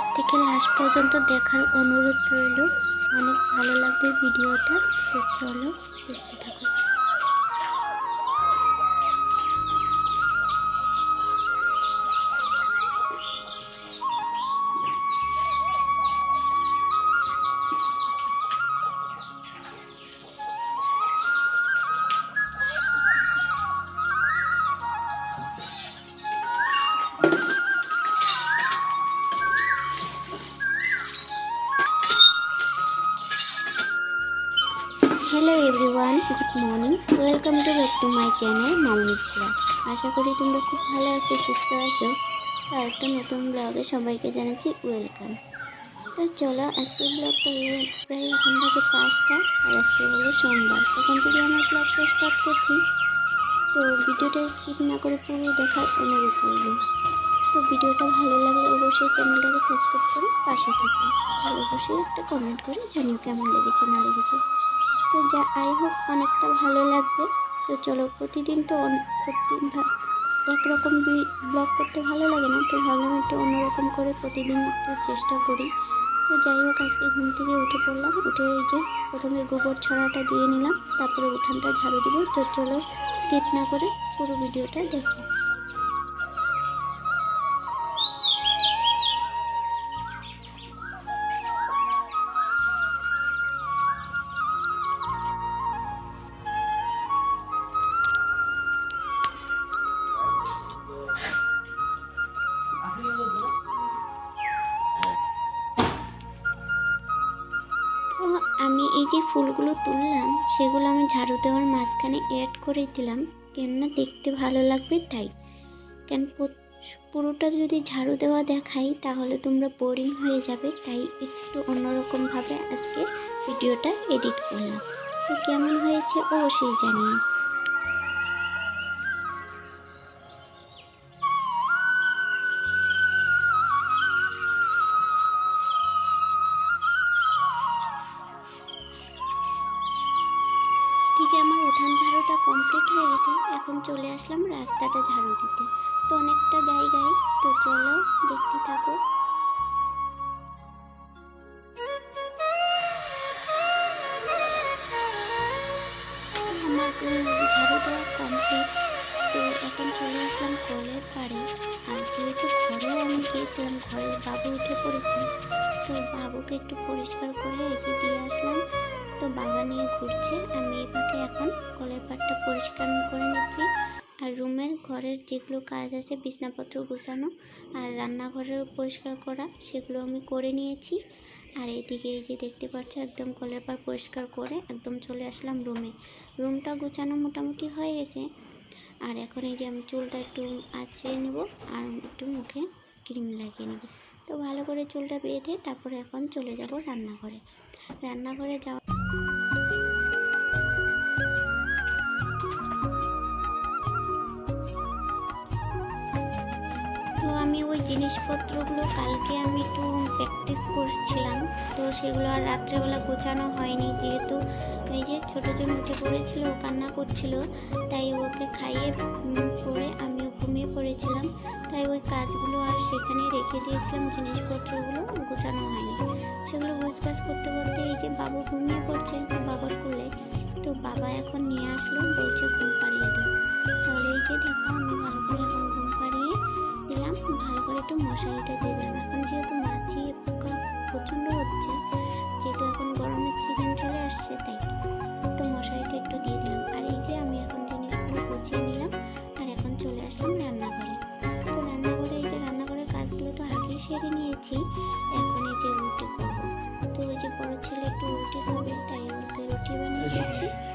First থেকে last পর্যন্ত দেখার অনুরোধ রইল। অনেক ভালো লাগবে ভিডিওটা। তো চলো দেখতে থাকো। Everyone good morning welcome to back to my channel Mamoni's blog আশা করি তোমরা খুব ভালো আছো, সুস্থ আছো। আর একটা নতুন ব্লগে সবাইকে জানাচ্ছি ওয়েলকাম তো চলো, আজকের ব্লগটা প্রায় এখন বাজে পাঁচটা, আর আজকে হলো সোমবার এখন থেকে আমার ব্লগটা স্টার্ট করছি। তো ভিডিওটা স্কিপ না করে পুরো দেখার অনুরোধ করব তো ভিডিওটা ভালো লাগলে অবশ্যই চ্যানেলটাকে সাবস্ক্রাইব করে পাশে থাকো। আর অবশ্যই একটা কমেন্ট করে জানিও কেমন লেগেছে না লেগেছে। যা আই হোক, অনেকটা ভালো লাগবে। তো চলো, প্রতিদিন তো প্রতিদিন একরকম ব্লগ করতে ভালো লাগে না, তো ভাবলাম একটু অন্যরকম করে প্রতিদিন একটু চেষ্টা করি। তো যাই হোক, আজকে ঘুম থেকে উঠে পড়লাম, উঠে এই যে প্রথমে গোবর ছড়াটা দিয়ে নিলাম, তারপরে উঠানটা ঝাড়ু দিব। তো চলো স্কিপ না করে পুরো ভিডিওটা দেখো। যে ফুলগুলো তুললাম, সেগুলো আমি ঝাড়ু দেওয়ার মাঝখানে অ্যাড করে দিলাম। কেননা দেখতে ভালো লাগবে তাই। কেন পুরোটা যদি ঝাড়ু দেওয়া দেখাই, তাহলে তোমরা বোরিং হয়ে যাবে। তাই একটু অন্যরকমভাবে আজকে ভিডিওটা এডিট করলাম। তো কেমন হয়েছে অবশ্যই জানিয়ে উঠান ঝাড়ুটা কমপ্লিট হয়ে গেছে, এখন চলে আসলাম রাস্তাটা ঝাড়ু দিতে। তো অনেকটা জায়গায়, তো চলো দেখতে থাকো। কমপ্লিট তো এখন চলে আসলাম কলের পাড়ে। আর যেহেতু ঘরেও আমি গিয়েছিলাম, ঘরের বাবু উঠে পড়েছে, তো বাবুকে একটু পরিষ্কার করে এসে দিয়ে আসলাম। তো বাবা নিয়ে ঘুরছে। আমি ফাঁকে এখন কলের পাটটা পরিষ্কার করে নিচ্ছি। আর রুমের ঘরের যেগুলো কাজ আছে, বিছনাপত্র গুছানো আর রান্নাঘরের পরিষ্কার করা, সেগুলো আমি করে নিয়েছি। আর এদিকে এই যে দেখতে পাচ্ছ, একদম কলের পাড় পরিষ্কার করে একদম চলে আসলাম রুমে। রুমটা গুছানো মোটামুটি হয়ে গেছে। আর এখন এই যে আমি চুলটা একটু আছড়ে নেব আর একটু মুখে ক্রিম লাগিয়ে নেব। তো ভালো করে চুলটা বেঁধে তারপরে এখন চলে যাব রান্নাঘরে। রান্নাঘরে যাওয়া জিনিসপত্রগুলো কালকে আমি একটু প্র্যাকটিস করছিলাম। তো সেগুলো আর রাত্রেবেলা গোছানো হয়নি, যেহেতু এই যে ছোটো জন উঠে পড়েছিল, ও কান্না করছিল, তাই ওকে খাইয়ে পরে আমিও ঘুমিয়ে পড়েছিলাম। তাই ওই কাজগুলো আর সেখানে রেখে দিয়েছিলাম, জিনিসপত্রগুলো গোছানো হয়নি। সেগুলো গোছগাছ করতে করতে এই যে বাবু ঘুমিয়ে পড়ছে, বাবার কোলে। তো বাবা এখন নিয়ে আসলো, বলছে ঘুম বানিয়ে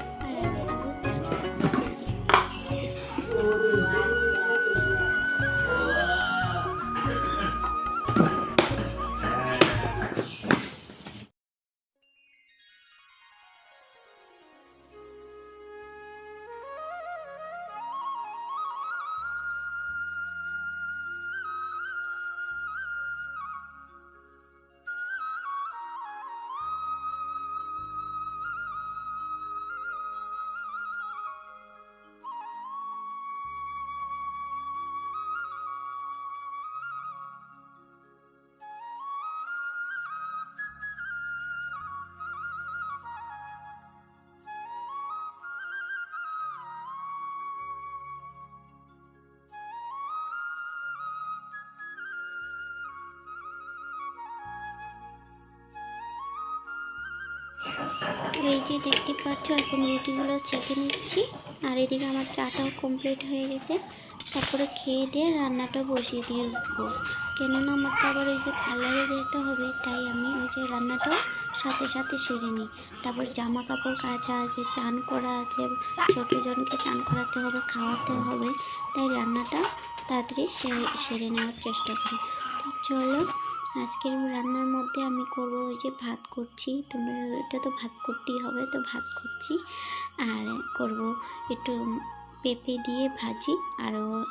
এই যে দেখতে পাচ্ছ, এখন রুটিগুলো চেকে নিচ্ছি। আর এদিকে আমার চাটাও কমপ্লিট হয়ে গেছে। তারপরে খেয়ে দিয়ে রান্নাটা বসিয়ে দিয়ে উঠবো কেননা আমার তো আবার ওই যে পার্লারে যেতে হবে, তাই আমি ওই যে রান্নাটাও সাথে সাথে সেরে নিই। তারপর জামা কাপড় কাচা আছে, চান করা আছে, ছোটো জনকে চান করাতে হবে, খাওয়াতে হবে। তাই রান্নাটা তাড়াতাড়ি সেরে নেওয়ার চেষ্টা করি। চলো, আজকের রান্নার মধ্যে আমি করব ওই যে ভাত করছি। তোমরা, এটা তো ভাত করতেই হবে, তো ভাত করছি। আর করব একটু পেঁপে দিয়ে ভাজি আরও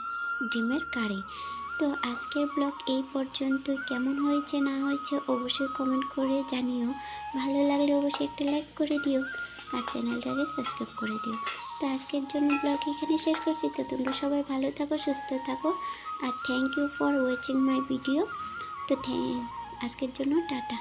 ডিমের কারি। তো আজকের ব্লগ এই পর্যন্ত। কেমন হয়েছে, না হয়েছে, অবশ্যই কমেন্ট করে জানিও। ভালো লাগলে অবশ্যই একটা লাইক করে দিও। আর চ্যানেলটাকে সাবস্ক্রাইব করে দিও। তো আজকের জন্য ব্লগ এখানে শেষ করছি। তো তোমরা সবাই ভালো থাকো, সুস্থ থাকো আর thank you for watching my video তো আজকের জন্য টাটা।